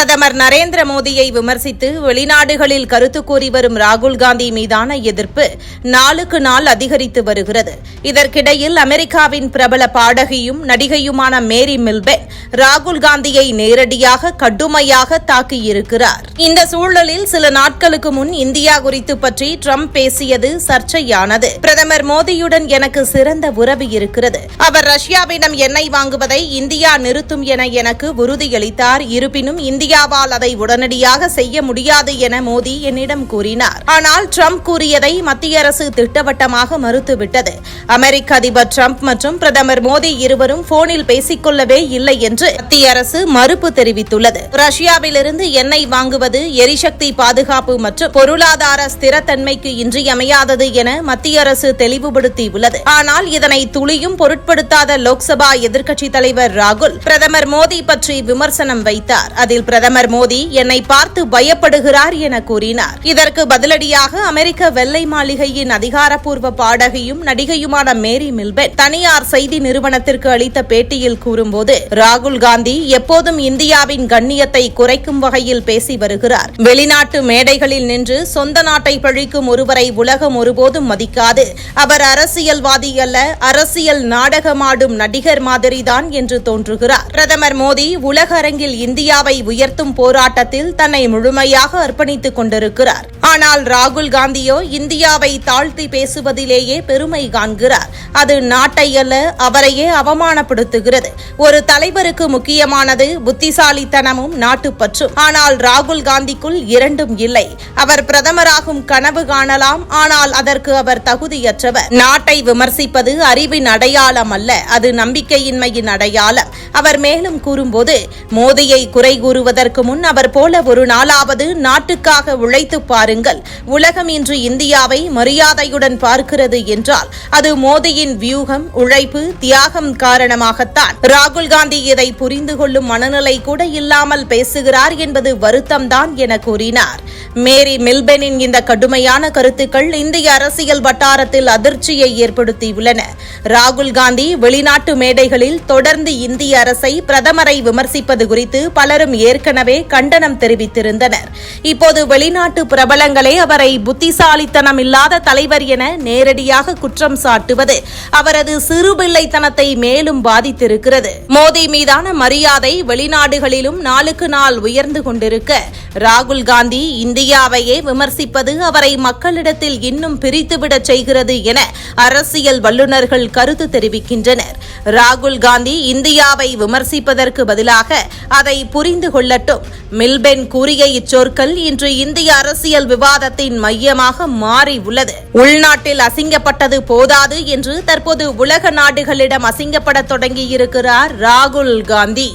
பிரதமர் நரேந்திர மோடியை விமர்சித்து வெளிநாடுகளில் கருத்து கூறி வரும் ராகுல் காந்தி மீதான எதிர்ப்பு நாளுக்கு நாள் அதிகரித்து வருகிறது. இதற்கிடையில் அமெரிக்காவின் பிரபல பாடகியும் நடிகையுமான மேரி மில்பென் ராகுல் காந்தியை நேரடியாக கடுமையாக தாக்கியிருக்கிறார். இந்த சூழலில் சில நாட்களுக்கு முன் இந்தியா குறித்து பற்றி ட்ரம்ப் பேசியது சர்ச்சையானது. பிரதமர் மோடியுடன் எனக்கு சிறந்த உறவு இருக்கிறது. அவர் ரஷ்யாவிடம் எண்ணெய் வாங்குவதை இந்தியா நிறுத்தும் என எனக்கு உறுதியளித்தார். இருப்பினும் இந்திய இந்தியாவால் அதை உடனடியாக செய்ய முடியாது என மோடி என்னிடம் கூறினார். ஆனால் ட்ரம்ப் கூறியதை மத்திய அரசு திட்டவட்டமாக மறுத்துவிட்டது. அமெரிக்க அதிபர் ட்ரம்ப் மற்றும் பிரதமர் மோடி இருவரும் போனில் பேசிக்கொள்ளவே இல்லை என்று மத்திய அரசு மறுப்பு தெரிவித்துள்ளது. ரஷ்யாவிலிருந்து எண்ணெய் வாங்குவது எரிசக்தி பாதுகாப்பு மற்றும் பொருளாதார ஸ்திரத்தன்மைக்கு இன்றியமையாதது என மத்திய அரசு தெளிவுபடுத்தியுள்ளது. ஆனால் இதனை துளியும் பொருட்படுத்தாத லோக்சபா எதிர்க்கட்சித் தலைவர் ராகுல் பிரதமர் மோடி பற்றி விமர்சனம் வைத்தார். அதில் பிரதமர் மோடி என்னை பார்த்து பயப்படுகிறார் என கூறினார். இதற்கு பதிலடியாக அமெரிக்க வெள்ளை மாளிகையின் அதிகாரப்பூர்வ பாடகியும் நடிகையுமான மேரி மில்பென் தனியார் செய்தி நிறுவனத்திற்கு அளித்த பேட்டியில் கூறும்போது ராகுல் காந்தி எப்போதும் இந்தியாவின் கண்ணியத்தை குறைக்கும் வகையில் பேசி வருகிறார். வெளிநாட்டு மேடைகளில் நின்று சொந்த நாட்டை பழிக்கும் ஒருவரை உலகம் ஒருபோதும் மதிக்காது. அவர் அரசியல்வாதி அல்ல அரசியல் நாடகமாடும் நடிகர் மாதிரிதான் என்று தோன்றுகிறார். பிரதமர் மோடி உலக அரங்கில் இந்தியாவை உயர் உயர்த்தும் போராட்டத்தில் தன்னை முழுமையாக அர்ப்பணித்துக் கொண்டிருக்கிறார். ஆனால் ராகுல் காந்தியோ இந்தியாவை தாழ்த்தி பேசுவதிலேயே பெருமை காண்கிறார். அது நாட்டை அல்ல அவரையே அவமானப்படுத்துகிறது. ஒரு தலைவருக்கு முக்கியமானது புத்திசாலித்தனமும் நாட்டுப்பற்றும் ஆனால் ராகுல் காந்திக்குள் இரண்டும் இல்லை. அவர் பிரதமராகும் கனவு காணலாம். ஆனால் அதற்கு அவர் தகுதியற்றவர். நாட்டை விமர்சிப்பது அறிவின் அடையாளம் அல்ல அது நம்பிக்கையின்மையின் அடையாளம். அவர் மேலும் கூறும்போது மோதியை குறை கூறுவதற்கு முன் அவர் போல ஒரு நாளாவது நாட்டுக்காக உழைத்து பாருங்கள். உலகம் இன்று இந்தியாவை மரியாதையுடன் பார்க்கிறது என்றால் அது மோதியின் வியூகம் உழைப்பு தியாகம் காரணமாகத்தான். ராகுல் காந்தி இதை புரிந்து கொள்ளும் மனநிலை கூட இல்லாமல் பேசுகிறார் என்பது வருத்தம்தான் என கூறினார். மேரி மில்பெனின் இந்த கடுமையான கருத்துக்கள் இந்திய அரசியல் வட்டாரத்தில் அதிர்ச்சியை ஏற்படுத்தியுள்ளன. ராகுல் காந்தி வெளிநாட்டு மேடைகளில் தொடர்ந்து இந்திய அரசை பிரதமரை விமர்சிப்பது குறித்து பலரும் ஏற்கனவே கண்டனம் தெரிவித்திருந்தனர். இப்போது வெளிநாட்டு பிரபலங்களே அவரை புத்திசாலித்தனம் இல்லாத தலைவர் என நேரடியாக குற்றம் சாட்டுவது அவரது சிறுபிள்ளைத்தனத்தை மேலும் பாதித்திருக்கிறது. மோடி மீதான மரியாதை வெளிநாடுகளிலும் நாளுக்கு நாள் உயர்ந்து கொண்டிருக்க ராகுல் காந்தி இந்தியாவையே விமர்சிப்பது அவரை மக்களிடத்தில் இன்னும் பிரித்துவிடச் செய்கிறது என அரசியல் வல்லுநர்கள் கருத்து தெரிவிக்கின்றனர். ராகுல் காந்தி இந்தியாவை விமர்சிப்பதற்கு பதிலாக அதை புரிந்து கொள்ளட்டும். மில்பென் கூறிய இச்சொற்கள் இன்று இந்திய அரசியல் விவாதத்தின் மையமாக மாறி உள்ளது. உள்நாட்டில் அசிங்கப்பட்டது போதாது என்று தற்போது உலக நாடுகளிடம் அசிங்கப்படத் தொடங்கியிருக்கிறார் ராகுல் காந்தி.